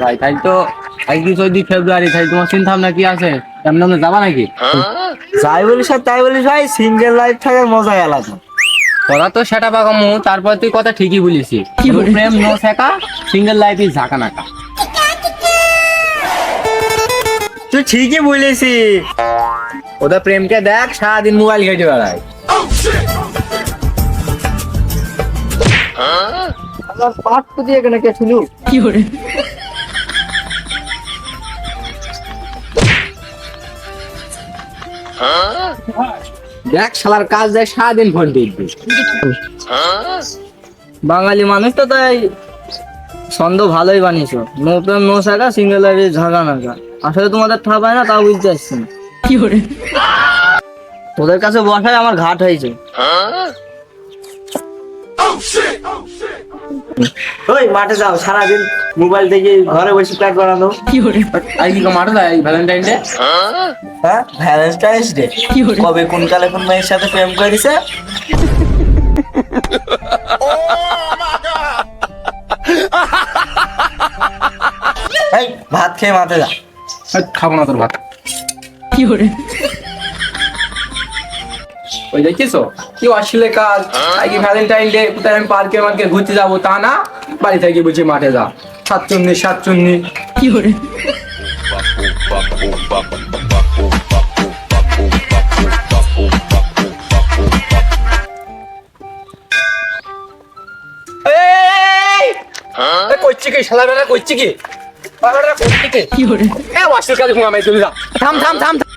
ভাই তাই তো আজকে চৌদ্দ ফেব্রুয়ারি তাই তোমার চিন্তা ভাবনা কি আছে? এমন এমন যাবা নাকি? যাই বলিস আর তাই বলিস ভাই সিঙ্গেল লাইফ থাকার মজাই আলাদা। তোরা তো সেটা পাকামু তারপর তুই কথা ঠিকই বলিস। প্রেম নো শেখা সিঙ্গেল লাইফ ইজ ঝাঁকা নাকা। তুই ঠিকই বলেছি ওদের প্রেমকে দেখ সারাদিন মোবাইল ঘেটে বেড়ায়। আমার পুঁতি এখানে কে ছিল দেখ শালার কাজ দেয় সারাদিন ফোন টিপবি। বাঙালি মানুষ তো তাই ছন্দ ভালোই বানিয়েছো। নো প্রেম নো শাখা সিঙ্গেল লাইফে ঝাঁকা নাকা আসলে তোমাদের ঠাপায় না তাও বুঝতে পারছি না। তোদের কাছে বসায় আমার ঘাট হয়েছে। ওই মাঠে যাও সারাদিন মোবাইল থেকে ঘরে বসে প্যাক করানো আজ কি মাঠে যায়? ভ্যালেন্টাইন ডে হ্যাঁ? ভ্যালেন্টাইন্স ডে কবে কোন কালে কোন মেয়ের সাথে প্রেম করেছে? এই, ভাত খেয়ে মাঠে যা। খাব না তোর ভাত। ওই দেখিস কি অশ্লীল কাজ আজকে ভ্যালেন্টাইন ডে কোথায় আমি পার্কে মার্কে ঘুরতে যাব তা না? বাড়ি থেকে বলছি মাঠে যা। সাতচুন্নি সাতচুন্নি। করছি কি শালা বেলা করছি কি? করছি কি? এ অশ্লীল কাজ ঘুমাই চলে যা। থাম থাম থাম থাম।